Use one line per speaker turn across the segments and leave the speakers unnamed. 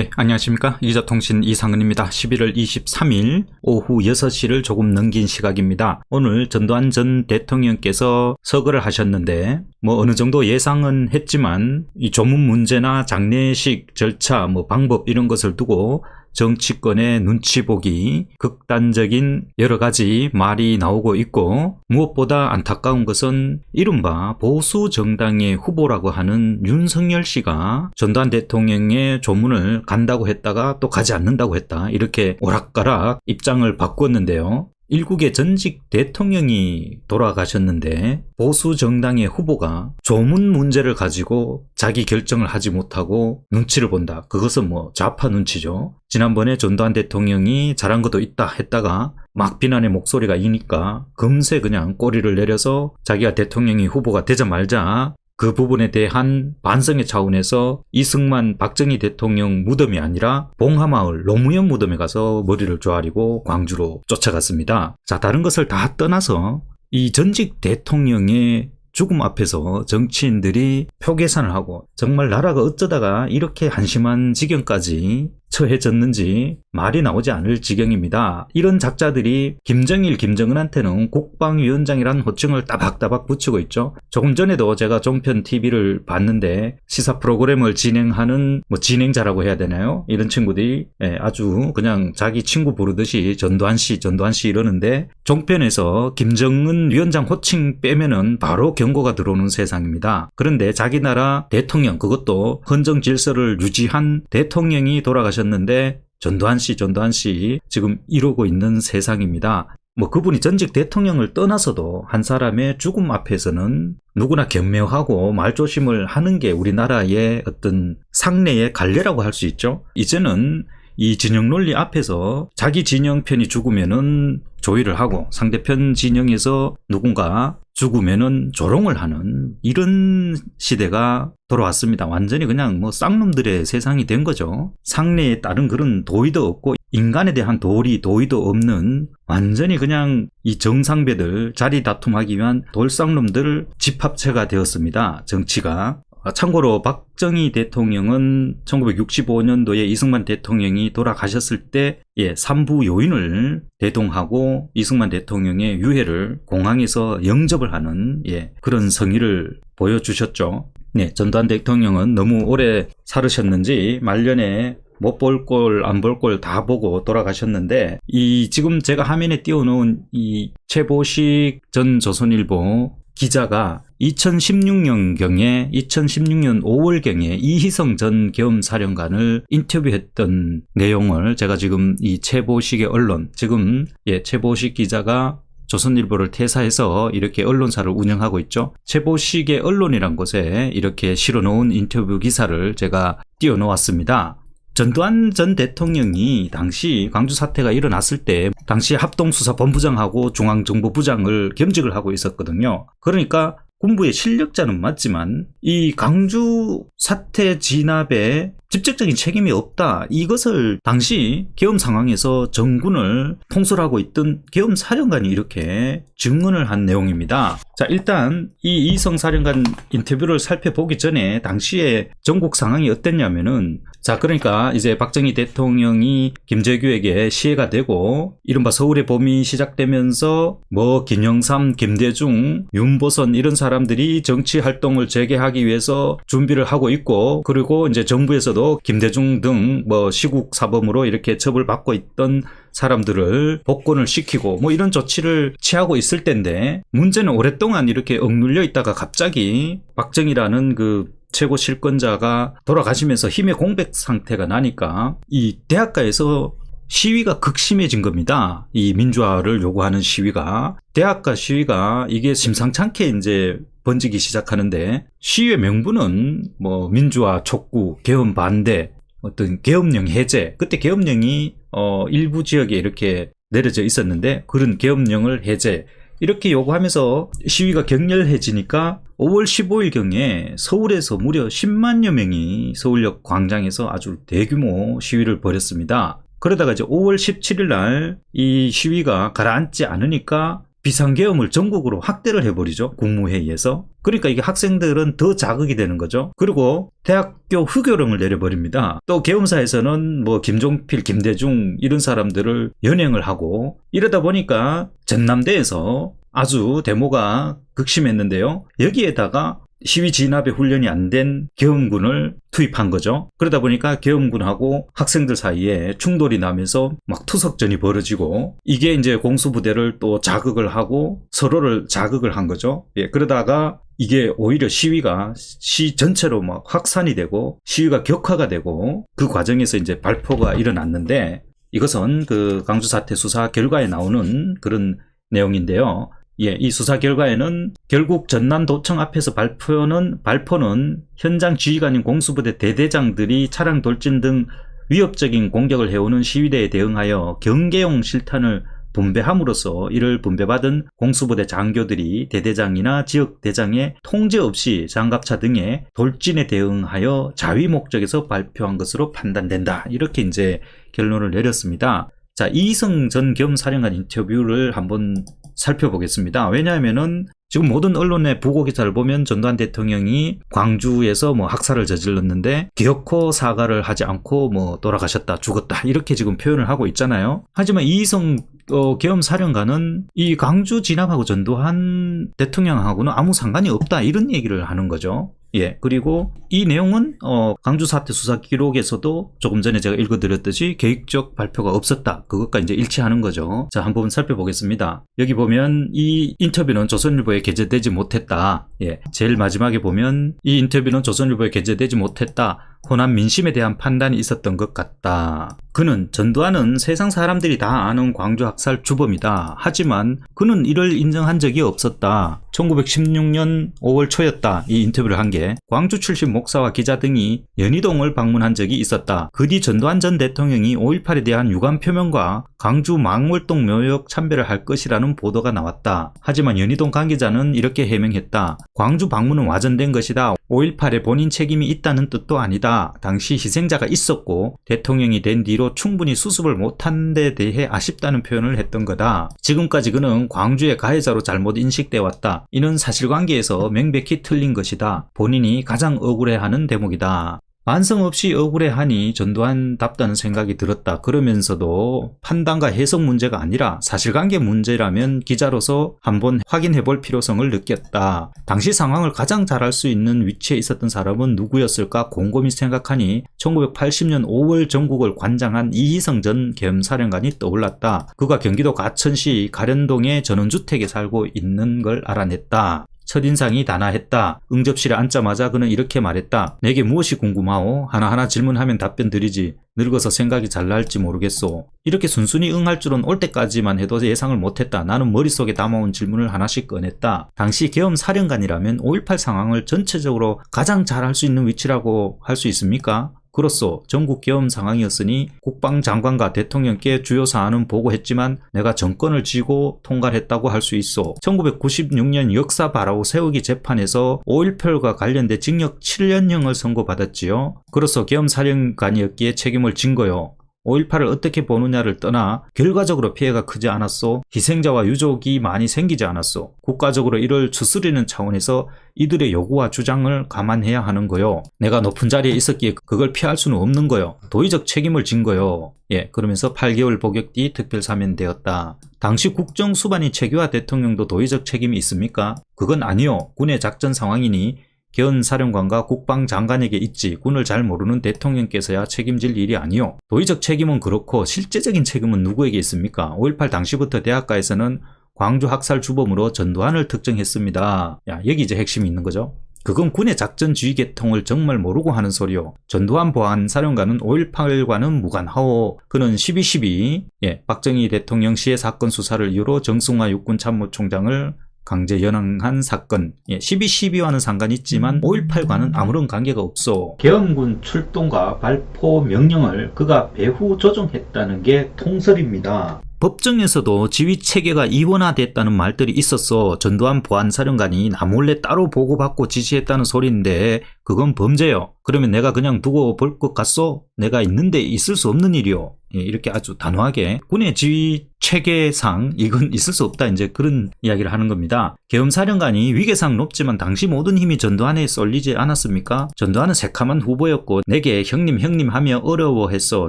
네, 안녕하십니까. 이자통신 이상은입니다. 11월 23일 오후 6시를 조금 넘긴 시각입니다. 오늘 전두환 전 대통령께서 서거를 하셨는데, 뭐 어느 정도 예상은 했지만, 이 조문 문제나 장례식 절차, 뭐 방법 이런 것을 두고 정치권의 눈치 보기, 극단적인 여러 가지 말이 나오고 있고, 무엇보다 안타까운 것은 이른바 보수 정당의 후보라고 하는 윤석열 씨가 전두환 대통령의 조문을 간다고 했다가 또 가지 않는다고 했다. 이렇게 오락가락 입장을 바꿨는데요. 일국의 전직 대통령이 돌아가셨는데 보수 정당의 후보가 조문 문제를 가지고 자기 결정을 하지 못하고 눈치를 본다. 그것은 뭐 좌파 눈치죠. 지난번에 전두환 대통령이 잘한 것도 있다 했다가 막 비난의 목소리가 이니까 금세 그냥 꼬리를 내려서 자기가 대통령이 후보가 되자 말자 그 부분에 대한 반성의 차원에서 이승만 박정희 대통령 무덤이 아니라 봉하마을 노무현 무덤에 가서 머리를 조아리고 광주로 쫓아갔습니다. 자, 다른 것을 다 떠나서 이 전직 대통령의 죽음 앞에서 정치인들이 표 계산을 하고 정말 나라가 어쩌다가 이렇게 한심한 지경까지 처해졌는지 말이 나오지 않을 지경입니다. 이런 작자들이 김정일, 김정은한테는 국방위원장이라는 호칭을 따박따박 붙이고 있죠. 조금 전에도 제가 종편 TV를 봤는데 시사 프로그램을 진행하는 뭐 진행자라고 해야 되나요? 이런 친구들이 예, 아주 그냥 자기 친구 부르듯이 전두환 씨, 전두환 씨 이러는데 종편에서 김정은 위원장 호칭 빼면은 바로 경고가 들어오는 세상입니다. 그런데 자기 나라 대통령 그것도 헌정 질서를 유지한 대통령이 돌아가셨 하셨는데 전두환 씨, 전두환 씨 지금 이러고 있는 세상입니다. 뭐 그분이 전직 대통령을 떠나서도 한 사람의 죽음 앞에서는 누구나 겸묘하고 말조심을 하는 게 우리나라의 어떤 상례의 관례라고 할 수 있죠. 이제는 이 진영 논리 앞에서 자기 진영 편이 죽으면은 조의를 하고 상대편 진영에서 누군가 죽으면은 조롱을 하는 이런 시대가 돌아왔습니다. 완전히 그냥 뭐 쌍놈들의 세상이 된 거죠. 상례에 따른 그런 도의도 없고 인간에 대한 도리, 도의도 없는 완전히 그냥 이 정상배들 자리 다툼하기 위한 돌쌍놈들 집합체가 되었습니다. 정치가. 아, 참고로 박정희 대통령은 1965년도에 이승만 대통령이 돌아가셨을 때 예, 3부 요인을 대동하고 이승만 대통령의 유해를 공항에서 영접을 하는 예, 그런 성의를 보여주셨죠. 네, 전두환 대통령은 너무 오래 살으셨는지 말년에 못 볼 꼴, 안 볼 꼴 다 보고 돌아가셨는데, 이 지금 제가 화면에 띄워놓은 이 최보식 전 조선일보 기자가 2016년경에 2016년 5월경에 이희성 전 계엄사령관을 인터뷰했던 내용을 제가 지금 이 최보식의 언론 지금 예 최보식 기자가 조선일보를 퇴사해서 이렇게 언론사를 운영하고 있죠. 최보식의 언론이란 곳에 이렇게 실어놓은 인터뷰 기사를 제가 띄워놓았습니다. 전두환 전 대통령이 당시 광주 사태가 일어났을 때 당시 합동수사본부장하고 중앙정보부장을 겸직을 하고 있었거든요. 그러니까 군부의 실력자는 맞지만 이 강주 사태 진압에 직접적인 책임이 없다. 이것을 당시 계엄 상황에서 정군을 통솔하고 있던 계엄 사령관이 이렇게 증언을 한 내용입니다. 자, 일단 이 이성 사령관 인터뷰를 살펴보기 전에 당시에 전국 상황이 어땠냐면은 자, 그러니까 이제 박정희 대통령이 김재규에게 시해가 되고 이른바 서울의 봄이 시작되면서 뭐 김영삼, 김대중, 윤보선 이런 사람들이 정치 활동을 재개하기 위해서 준비를 하고 있고 그리고 이제 정부에서도 김대중 등 뭐 시국 사범으로 이렇게 처벌받고 있던 사람들을 복권을 시키고 뭐 이런 조치를 취하고 있을 텐데 문제는 오랫동안 이렇게 억눌려 있다가 갑자기 박정희라는 그 최고 실권자가 돌아가시면서 힘의 공백 상태가 나니까 이 대학가에서 시위가 극심해진 겁니다. 이 민주화를 요구하는 시위가. 대학가 시위가 이게 심상찮게 이제 번지기 시작하는데 시위의 명분은 뭐 민주화 촉구, 개헌 반대, 어떤 계엄령 해제. 그때 계엄령이 어 일부 지역에 이렇게 내려져 있었는데 그런 계엄령을 해제. 이렇게 요구하면서 시위가 격렬해지니까 5월 15일경에 서울에서 무려 10만여 명이 서울역 광장에서 아주 대규모 시위를 벌였습니다. 그러다가 이제 5월 17일 날 이 시위가 가라앉지 않으니까 비상계엄을 전국으로 확대를 해버리죠. 국무회의에서. 그러니까 이게 학생들은 더 자극이 되는 거죠. 그리고 대학교 흑요령을 내려버립니다. 또 계엄사에서는 뭐 김종필, 김대중 이런 사람들을 연행을 하고 이러다 보니까 전남대에서 아주 데모가 극심했는데요. 여기에다가 시위 진압에 훈련이 안 된 계엄군을 투입한 거죠. 그러다 보니까 계엄군하고 학생들 사이에 충돌이 나면서 막 투석전이 벌어지고 이게 이제 공수부대를 또 자극을 하고 서로를 자극을 한 거죠. 예, 그러다가 이게 오히려 시위가 시 전체로 막 확산이 되고 시위가 격화가 되고 그 과정에서 이제 발포가 일어났는데 이것은 그 강주 사태 수사 결과에 나오는 그런 내용인데요. 예, 이 수사 결과에는 결국 전남도청 앞에서 발표는 발포는 현장 지휘관인 공수부대 대대장들이 차량 돌진 등 위협적인 공격을 해오는 시위대에 대응하여 경계용 실탄을 분배함으로써 이를 분배받은 공수부대 장교들이 대대장이나 지역 대장의 통제 없이 장갑차 등의 돌진에 대응하여 자위 목적에서 발표한 것으로 판단된다. 이렇게 이제 결론을 내렸습니다. 자, 이희성 전 겸사령관 인터뷰를 한번 살펴보겠습니다. 왜냐하면은 지금 모든 언론의 보고 기사를 보면 전두환 대통령이 광주에서 뭐 학살을 저질렀는데 기어코 사과를 하지 않고 뭐 돌아가셨다, 죽었다 이렇게 지금 표현을 하고 있잖아요. 하지만 이희성 어, 계엄 사령관은 이 광주 진압하고 전두환 대통령하고는 아무 상관이 없다 이런 얘기를 하는 거죠. 예, 그리고 이 내용은 어, 강주 사태 수사 기록에서도 조금 전에 제가 읽어드렸듯이 계획적 발표가 없었다. 그것과 이제 일치하는 거죠. 자, 한번 살펴보겠습니다. 여기 보면 이 인터뷰는 조선일보에 게재되지 못했다. 예, 제일 마지막에 보면 이 인터뷰는 조선일보에 게재되지 못했다. 호남 민심에 대한 판단이 있었던 것 같다. 그는 전두환은 세상 사람들이 다 아는 광주 학살 주범이다. 하지만 그는 이를 인정한 적이 없었다. 1916년 5월 초였다. 이 인터뷰를 한 게 광주 출신 목사와 기자 등이 연희동을 방문한 적이 있었다. 그 뒤 전두환 전 대통령이 5.18에 대한 유감 표명과 광주 망월동 묘역 참배를 할 것이라는 보도가 나왔다. 하지만 연희동 관계자는 이렇게 해명했다. 광주 방문은 와전된 것이다. 5.18에 본인 책임이 있다는 뜻도 아니다. 당시 희생자가 있었고 대통령이 된 뒤로 충분히 수습을 못한 데 대해 아쉽다는 표현을 했던 거다. 지금까지 그는 광주의 가해자로 잘못 인식돼 왔다. 이는 사실관계에서 명백히 틀린 것이다. 본인이 가장 억울해하는 대목이다. 완성 없이 억울해하니 전두환 답다는 생각이 들었다. 그러면서도 판단과 해석 문제가 아니라 사실관계 문제라면 기자로서 한번 확인해 볼 필요성을 느꼈다. 당시 상황을 가장 잘알수 있는 위치에 있었던 사람은 누구였을까 곰곰이 생각하니 1980년 5월 전국을 관장한 이희성 전 겸사령관이 떠올랐다. 그가 경기도 가천시 가련동의 전원주택에 살고 있는 걸 알아냈다. 첫인상이 단아했다. 응접실에 앉자마자 그는 이렇게 말했다. 내게 무엇이 궁금하오? 하나하나 질문하면 답변 드리지. 늙어서 생각이 잘 날지 모르겠소. 이렇게 순순히 응할 줄은 올 때까지만 해도 예상을 못했다. 나는 머릿속에 담아온 질문을 하나씩 꺼냈다. 당시 계엄 사령관이라면 5.18 상황을 전체적으로 가장 잘할 수 있는 위치라고 할 수 있습니까? 그로써 전국 계엄 상황이었으니 국방장관과 대통령께 주요 사안은 보고했지만 내가 정권을 쥐고 통과를 했다고 할 수 있어. 1996년 역사 바라고 세우기 재판에서 5.18과 관련돼 징역 7년형을 선고받았지요. 그로써 계엄 사령관이었기에 책임을 진 거요. 5.18을 어떻게 보느냐를 떠나 결과적으로 피해가 크지 않았소. 희생자와 유족이 많이 생기지 않았소. 국가적으로 이를 추스리는 차원에서 이들의 요구와 주장을 감안해야 하는 거요. 내가 높은 자리에 있었기에 그걸 피할 수는 없는 거요. 도의적 책임을 진 거요. 예, 그러면서 8개월 복역 뒤 특별 사면되었다. 당시 국정 수반인 최규하 대통령도 도의적 책임이 있습니까? 그건 아니요. 군의 작전 상황이니 견 사령관과 국방장관에게 있지 군을 잘 모르는 대통령께서야 책임질 일이 아니요. 도의적 책임은 그렇고 실제적인 책임은 누구에게 있습니까? 5.18 당시부터 대학가에서는 광주 학살 주범으로 전두환을 특정했습니다. 야, 여기 이제 핵심이 있는 거죠. 그건 군의 작전 지휘 계통을 정말 모르고 하는 소리요. 전두환 보안 사령관은 5.18과는 무관하오. 그는 12.12, 예, 박정희 대통령 시해 사건 수사를 이유로 정승화 육군 참모총장을 강제 연행한 사건. 예, 12.12와는 상관이 있지만 5.18과는 아무런 관계가 없어. 계엄군 출동과 발포 명령을 그가 배후 조정했다는 게 통설입니다. 법정에서도 지휘 체계가 이원화됐다는 말들이 있었어. 전두환 보안사령관이 나몰래 따로 보고받고 지시했다는 소리인데 그건 범죄요. 그러면 내가 그냥 두고 볼 것 같소? 내가 있는데 있을 수 없는 일이요. 예, 이렇게 아주 단호하게 군의 지휘 체계상 이건 있을 수 없다 이제 그런 이야기를 하는 겁니다. 계엄사령관이 위계상 높지만 당시 모든 힘이 전두환에 쏠리지 않았습니까? 전두환은 새카만 후보였고 내게 형님 형님 하며 어려워했어.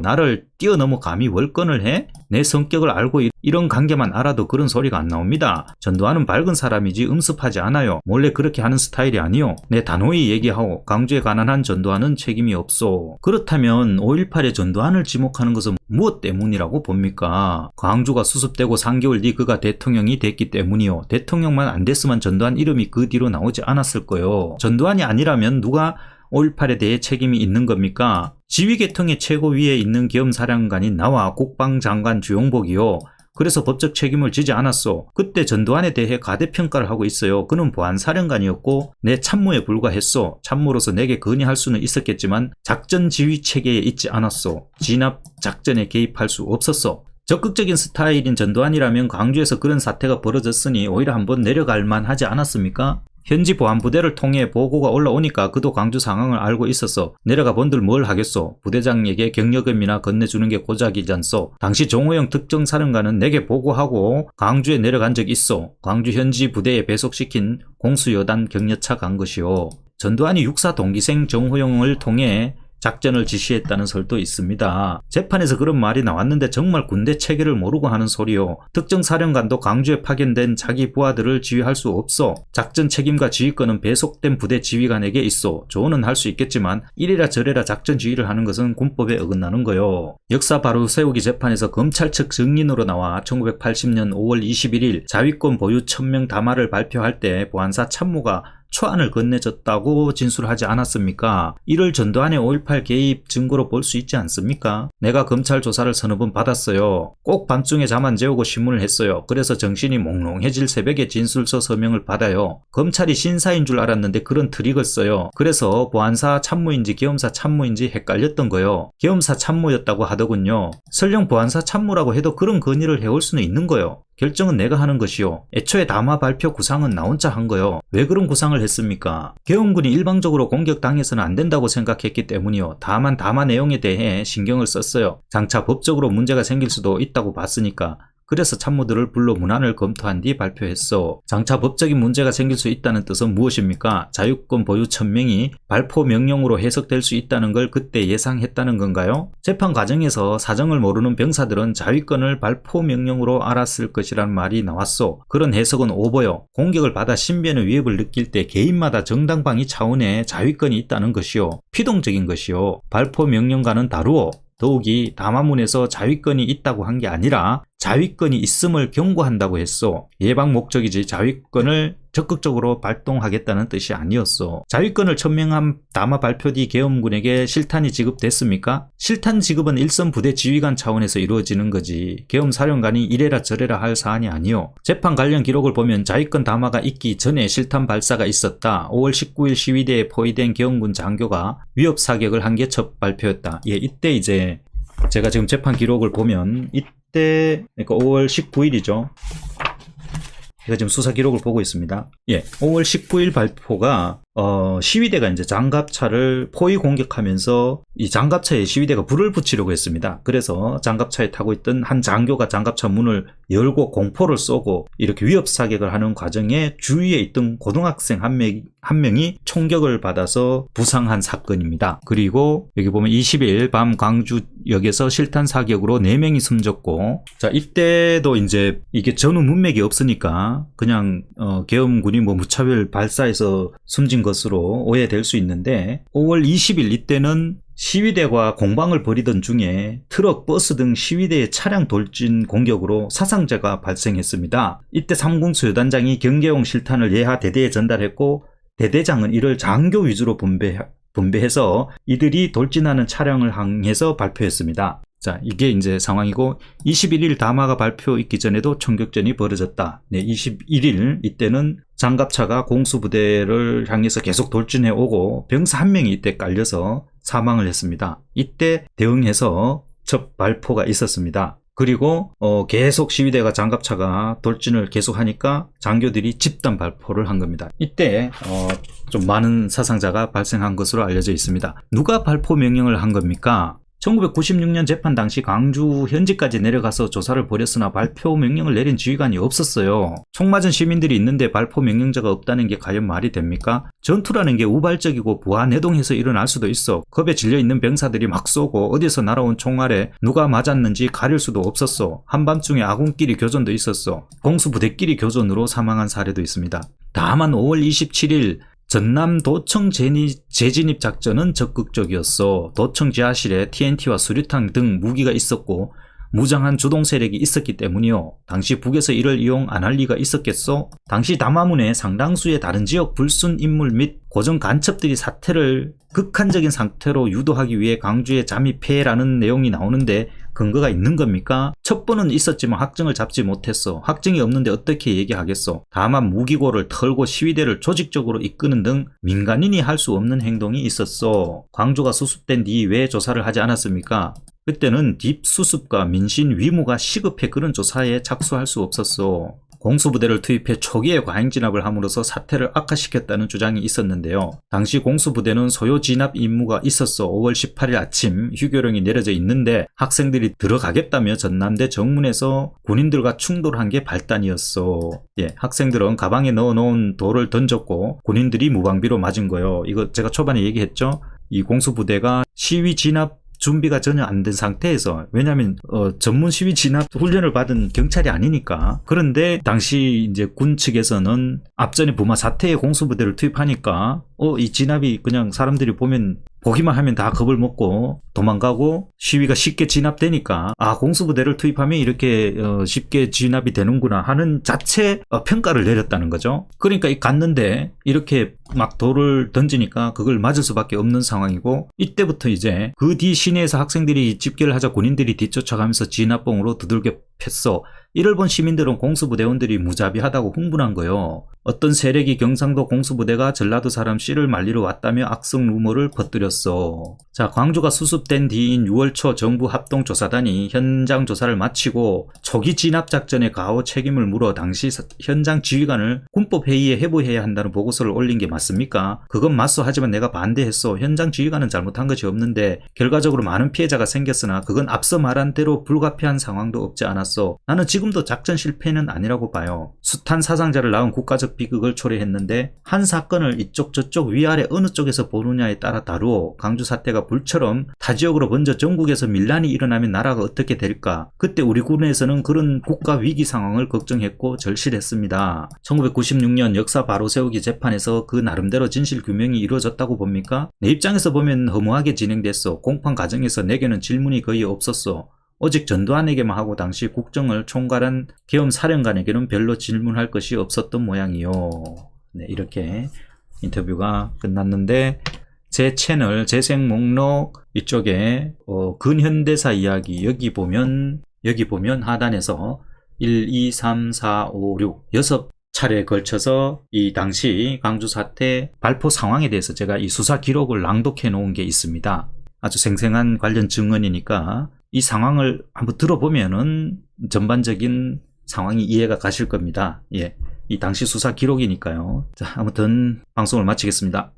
나를 뛰어넘어 감히 월권을 해? 내 성격을 알고 이- 이런 관계만 알아도 그런 소리가 안 나옵니다. 전두환은 밝은 사람이지 음습하지 않아요. 몰래 그렇게 하는 스타일이 아니요. 내 단호히 얘기하고 강주에 가난한 전두환은 책임이 없소. 그렇다면 5.18에 전두환을 지목하는 것은 무엇 때문이라고 봅니까? 광주가 수습되고 3개월 뒤 그가 대통령이 됐기 때문이요. 대통령만 안 됐으면 전두환 이름이 그 뒤로 나오지 않았을 거요. 전두환이 아니라면 누가 5.18에 대해 책임이 있는 겁니까? 지휘계통의 최고위에 있는 계엄사령관이 나와 국방장관 주용복이요. 그래서 법적 책임을 지지 않았어. 그때 전두환에 대해 가대평가를 하고 있어요. 그는 보안사령관이었고 내 참모에 불과했어. 참모로서 내게 건의할 수는 있었겠지만 작전 지휘 체계에 있지 않았어. 진압 작전에 개입할 수 없었어. 적극적인 스타일인 전두환이라면 광주에서 그런 사태가 벌어졌으니 오히려 한번 내려갈 만하지 않았습니까? 현지 보안부대를 통해 보고가 올라오니까 그도 광주 상황을 알고 있었어. 내려가 본들 뭘 하겠소. 부대장에게 경력금이나 건네주는 게 고작이잖소. 당시 종호영 특정사령관은 내게 보고하고 광주에 내려간 적 있어. 광주 현지 부대에 배속시킨 공수여단 격려차 간 것이오. 전두환이 육사 동기생 정호영을 통해 작전을 지시했다는 설도 있습니다. 재판에서 그런 말이 나왔는데 정말 군대 체계를 모르고 하는 소리요. 특정 사령관도 광주에 파견된 자기 부하들을 지휘할 수 없어. 작전 책임과 지휘권은 배속된 부대 지휘관에게 있어. 조언은 할 수 있겠지만 이래라 저래라 작전 지휘를 하는 것은 군법에 어긋나는 거요. 역사 바로 세우기 재판에서 검찰 측 증인으로 나와 1980년 5월 21일 자위권 보유 천명 담화를 발표할 때 보안사 참모가 초안을 건네줬다고 진술하지 않았습니까? 이를 전두환의 5.18 개입 증거로 볼 수 있지 않습니까? 내가 검찰 조사를 서너 번 받았어요. 꼭 밤중에 잠 안 재우고 신문을 했어요. 그래서 정신이 몽롱해질 새벽에 진술서 서명을 받아요. 검찰이 신사인 줄 알았는데 그런 트릭을 써요. 그래서 보안사 참모인지 계엄사 참모인지 헷갈렸던 거요. 계엄사 참모였다고 하더군요. 설령 보안사 참모라고 해도 그런 건의를 해올 수는 있는 거요. 결정은 내가 하는 것이요. 애초에 담화 발표 구상은 나 혼자 한 거요. 왜 그런 구상을 했습니까? 계엄군이 일방적으로 공격당해서는 안 된다고 생각했기 때문이요. 다만 담화 내용에 대해 신경을 썼어요. 장차 법적으로 문제가 생길 수도 있다고 봤으니까. 그래서 참모들을 불러 문안을 검토한 뒤 발표했어. 장차 법적인 문제가 생길 수 있다는 뜻은 무엇입니까? 자유권 보유 천명이 발포 명령으로 해석될 수 있다는 걸 그때 예상했다는 건가요? 재판 과정에서 사정을 모르는 병사들은 자위권을 발포 명령으로 알았을 것이라는 말이 나왔어. 그런 해석은 오버요. 공격을 받아 신변의 위협을 느낄 때 개인마다 정당방위 차원의 자위권이 있다는 것이요. 피동적인 것이요. 발포 명령과는 다르오. 더욱이 담화문에서 자위권이 있다고 한 게 아니라 자위권이 있음을 경고한다고 했어. 예방 목적이지 자위권을 적극적으로 발동하겠다는 뜻이 아니었어. 자위권을 천명한 담화 발표 뒤 계엄군에게 실탄이 지급됐습니까? 실탄 지급은 일선 부대 지휘관 차원에서 이루어지는 거지. 계엄 사령관이 이래라 저래라 할 사안이 아니요. 재판 관련 기록을 보면 자위권 담화가 있기 전에 실탄 발사가 있었다. 5월 19일 시위대에 포위된 계엄군 장교가 위협 사격을 한 게 첫 발표였다. 예, 이때 이제 제가 지금 재판 기록을 보면 이 때 그러니까 5월 19일이죠. 제가 지금 수사 기록을 보고 있습니다. 예, 5월 19일 발표가 어, 시위대가 이제 장갑차를 포위 공격하면서 이 장갑차에 시위대가 불을 붙이려고 했습니다. 그래서 장갑차에 타고 있던 한 장교가 장갑차 문을 열고 공포를 쏘고 이렇게 위협 사격을 하는 과정에 주위에 있던 고등학생 한, 명, 한 명이 총격을 받아서 부상한 사건입니다. 그리고 여기 보면 20일 밤 광주 역에서 실탄 사격으로 4명이 숨졌고 자 이때도 이제 이게 전후 문맥이 없으니까 그냥 어, 계엄군이 뭐 무차별 발사해서 숨진 것으로 오해될 수 있는데 5월 20일 이때는 시위대와 공방을 벌이던 중에 트럭, 버스 등 시위대의 차량 돌진 공격으로 사상자가 발생했습니다. 이때 삼공수 여단장이 경계용 실탄을 예하 대대에 전달했고 대대장은 이를 장교 위주로 분배, 분배해서 이들이 돌진하는 차량을 향해서 발표했습니다. 자, 이게 이제 상황이고 21일 담화가 발표 있기 전에도 총격전이 벌어졌다. 네, 21일 이때는 장갑차가 공수부대를 향해서 계속 돌진해 오고 병사 한 명이 이때 깔려서 사망을 했습니다. 이때 대응해서 첫 발포가 있었습니다. 그리고 어, 계속 시위대가 장갑차가 돌진을 계속하니까 장교들이 집단 발포를 한 겁니다. 이때 어, 좀 많은 사상자가 발생한 것으로 알려져 있습니다. 누가 발포 명령을 한 겁니까? 1996년 재판 당시 광주 현지까지 내려가서 조사를 벌였으나 발표 명령을 내린 지휘관이 없었어요. 총 맞은 시민들이 있는데 발포 명령자가 없다는 게 과연 말이 됩니까? 전투라는 게 우발적이고 부하내동해서 일어날 수도 있어. 겁에 질려 있는 병사들이 막 쏘고 어디서 날아온 총알에 누가 맞았는지 가릴 수도 없었어. 한밤중에 아군끼리 교전도 있었어. 공수부대끼리 교전으로 사망한 사례도 있습니다. 다만 5월 27일 전남 도청 제니- 재진입 작전은 적극적이었어. 도청 지하실에 TNT와 수류탄 등 무기가 있었고 무장한 주동 세력이 있었기 때문이요. 당시 북에서 이를 이용 안 할 리가 있었겠소? 당시 담화문에 상당수의 다른 지역 불순 인물 및 고정 간첩들이 사태를 극한적인 상태로 유도하기 위해 강주에 잠입해라는 내용이 나오는데 근거가 있는 겁니까? 첩보는 있었지만 확증을 잡지 못했어. 확증이 없는데 어떻게 얘기하겠어? 다만 무기고를 털고 시위대를 조직적으로 이끄는 등 민간인이 할 수 없는 행동이 있었어. 광주가 수습된 뒤 왜 조사를 하지 않았습니까? 그때는 딥 수습과 민신 위무가 시급해 그런 조사에 착수할 수 없었어. 공수부대를 투입해 초기에 과잉 진압을 함으로써 사태를 악화시켰다는 주장이 있었는데요. 당시 공수부대는 소요 진압 임무가 있었어 5월 18일 아침 휴교령이 내려져 있는데 학생들이 들어가겠다며 전남대 정문에서 군인들과 충돌한 게 발단이었어. 예, 학생들은 가방에 넣어놓은 돌을 던졌고 군인들이 무방비로 맞은 거예요. 이거 제가 초반에 얘기했죠. 이 공수부대가 시위 진압 준비가 전혀 안 된 상태에서 왜냐하면 어, 전문 시위 진압 훈련을 받은 경찰이 아니니까 그런데 당시 이제 군 측에서는 앞전에 부마 사태에 공수부대를 투입하니까 어 이 진압이 그냥 사람들이 보면 보기만 하면 다 겁을 먹고 도망가고 시위가 쉽게 진압되니까 아 공수부대를 투입하면 이렇게 어, 쉽게 진압이 되는구나 하는 자체 어, 평가를 내렸다는 거죠. 그러니까 이 갔는데 이렇게 막 돌을 던지니까 그걸 맞을 수밖에 없는 상황이고 이때부터 이제 그 뒤 시내에서 학생들이 집결을 하자 군인들이 뒤쫓아가면서 진압봉으로 두들겨 팼어. 이를 본 시민들은 공수부대원들이 무자비하다고 흥분한 거요. 어떤 세력이 경상도 공수부대가 전라도 사람 씨를 말리러 왔다며 악성 루머를 퍼뜨렸어. 자, 광주가 수습된 뒤인 6월 초 정부 합동조사단이 현장 조사를 마치고 초기 진압 작전의 가호 책임을 물어 당시 사- 현장 지휘관을 군법 회의에 회부해야 한다는 보고서를 올린 게 맞습니 까? 그건 맞소 하지만 내가 반대했어. 현장 지휘관은 잘못한 것이 없는데 결과적으로 많은 피해자가 생겼으나 그건 앞서 말한 대로 불가피한 상황도 없지 않았어. 나는 지금도 작전 실패는 아니라고 봐요. 숱한 사상자를 낳은 국가적 비극을 초래했는데 한 사건을 이쪽 저쪽 위아래 어느 쪽에서 보느냐에 따라 다루어 강주 사태가 불처럼 타 지역으로 번져 전국에서 밀란이 일어나면 나라가 어떻게 될까? 그때 우리 군에서는 그런 국가 위기 상황을 걱정했고 절실했습니다. 1996년 역사 바로 세우기 재판에서 그 나름대로 진실 규명이 이루어졌다고 봅니까? 내 입장에서 보면 허무하게 진행됐어. 공판 과정에서 내게는 질문이 거의 없었어. 오직 전두환에게만 하고 당시 국정을 총괄한 계엄 사령관에게는 별로 질문할 것이 없었던 모양이요. 네, 이렇게 인터뷰가 끝났는데 제 채널 재생 목록 이쪽에 어, 근현대사 이야기 여기 보면 여기 보면 하단에서 1, 2, 3, 4, 5, 6 여섯 차례에 걸쳐서 이 당시 광주 사태 발포 상황에 대해서 제가 이 수사 기록을 낭독해 놓은 게 있습니다. 아주 생생한 관련 증언이니까 이 상황을 한번 들어보면은 전반적인 상황이 이해가 가실 겁니다. 예. 이 당시 수사 기록이니까요. 자, 아무튼 방송을 마치겠습니다.